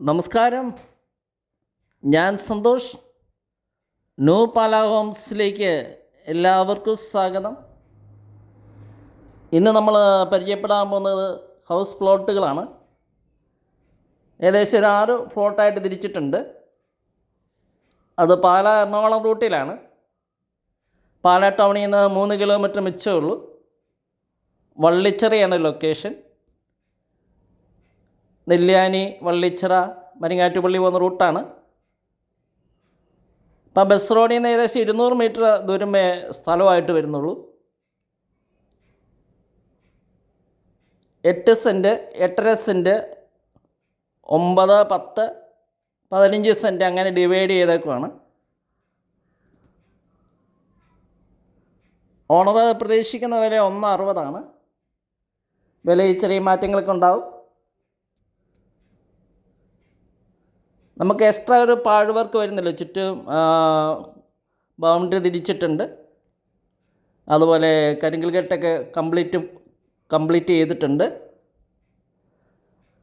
നമസ്കാരം. ഞാൻ സന്തോഷ്. ന്യൂ പാല ഹോംസിലേക്ക് എല്ലാവർക്കും സ്വാഗതം. ഇന്ന് നമ്മൾ പരിചയപ്പെടാൻ പോകുന്നത് ഹൗസ് പ്ലോട്ടുകളാണ്. ഏകദേശം ഒരു ആറ് പ്ലോട്ടായിട്ട് തിരിച്ചിട്ടുണ്ട്. അത് പാല എറണാകുളം റൂട്ടിലാണ്. പാല ടൗണിൽ നിന്ന് മൂന്ന് കിലോമീറ്റർ മിച്ചമേ ഉള്ളൂ. വള്ളിച്ചെറിയാണ് ലൊക്കേഷൻ. നെല്ലിയാനി വള്ളിച്ചിറ മരിങ്ങാറ്റുപള്ളി പോകുന്ന റൂട്ടാണ് ഇപ്പം ബസ് റോഡിൽ നിന്ന് ഏകദേശം ഇരുന്നൂറ് മീറ്റർ ദൂരമേ സ്ഥലമായിട്ട് വരുന്നുള്ളൂ. എട്ട് സെന്റ് എട്ടര സെന്റ് ഒമ്പത് പത്ത് പതിനഞ്ച് സെന്റ് അങ്ങനെ ഡിവൈഡ് ചെയ്തേക്കുവാണ്. ഓണർ പ്രതീക്ഷിക്കുന്ന വില ഒന്ന് അറുപതാണ്. വില ചെറിയ മാറ്റങ്ങളൊക്കെ ഉണ്ടാവും. നമുക്ക് എക്സ്ട്രാ ഒരു പാഴ് വർക്ക് വരുന്നില്ല? ചുറ്റും ബൗണ്ടറി തിരിച്ചിട്ടുണ്ട്. അതുപോലെ കരിങ്കൽ കെട്ടൊക്കെ കംപ്ലീറ്റ് കംപ്ലീറ്റ് ചെയ്തിട്ടുണ്ട്.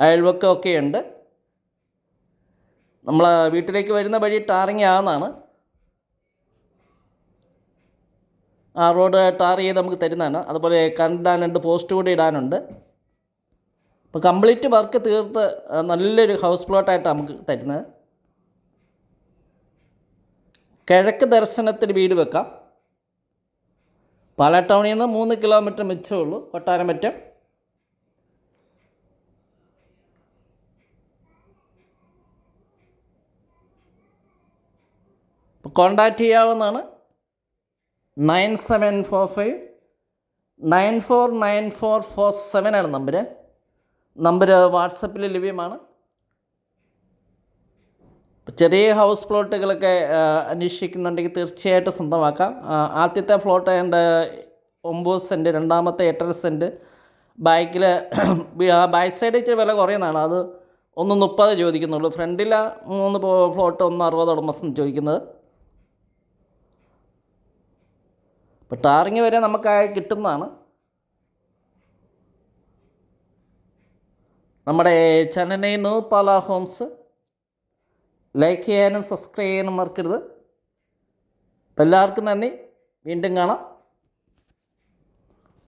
അയൽവക്കമൊക്കെ ഉണ്ട്. നമ്മൾ വീട്ടിലേക്ക് വരുന്ന വഴി ടാറിങ് ആവുന്നതാണ് ആ റോഡ് ടാർ ചെയ്ത് നമുക്ക് തരുന്നതാണ്. അതുപോലെ കറണ്ട് ഇടാനുണ്ട് പോസ്റ്റ് കൂടി ഇടാനുണ്ട്. അപ്പോൾ കംപ്ലീറ്റ് വർക്ക് തീർത്ത് നല്ലൊരു ഹൗസ് പ്ലോട്ടായിട്ടാണ് നമുക്ക് തരുന്നത്. കിഴക്ക് ദർശനത്തിന് വീട് വെക്കാം. പാല ടൗണിൽ നിന്ന് മൂന്ന് കിലോമീറ്റർ മിച്ചമേ ഉള്ളൂ കൊട്ടാരമറ്റം കോണ്ടാക്ട് ചെയ്യാവുന്നതാണ് nine seven four five nine four nine four four seven ആണ് നമ്പർ നമ്പർ വാട്സപ്പിൽ ലഭ്യമാണ്. ചെറിയ ഹൗസ് പ്ലോട്ടുകളൊക്കെ അന്വേഷിക്കുന്നുണ്ടെങ്കിൽ തീർച്ചയായിട്ടും സ്വന്തമാക്കാം. ആദ്യത്തെ പ്ലോട്ട് ഏതാണ്ട് ഒമ്പത് സെന്റ് രണ്ടാമത്തെ എട്ടര സെന്റ് ബാക്കിൽ ബാക്ക് സൈഡ് ഇച്ചിരി വില കുറയുന്നതാണ്. അത് ഒന്ന് മുപ്പത് ചോദിക്കുന്നുള്ളൂ. ഫ്രണ്ടിൽ മൂന്ന് ഫ്ലോട്ട് ഒന്ന് അറുപത് ഉടമസ്ഥൻ ചോദിക്കുന്നത്. ഇപ്പം ടാറിങ് വരെ നമുക്കായി കിട്ടുന്നതാണ്. നമ്മുടെ ചാനലിനെ നോ പാല ഹോംസ് ലൈക്ക് ചെയ്യാനും സബ്സ്ക്രൈബ് ചെയ്യാനും മറക്കരുത്. എല്ലാവർക്കും നന്ദി. വീണ്ടും കാണാം.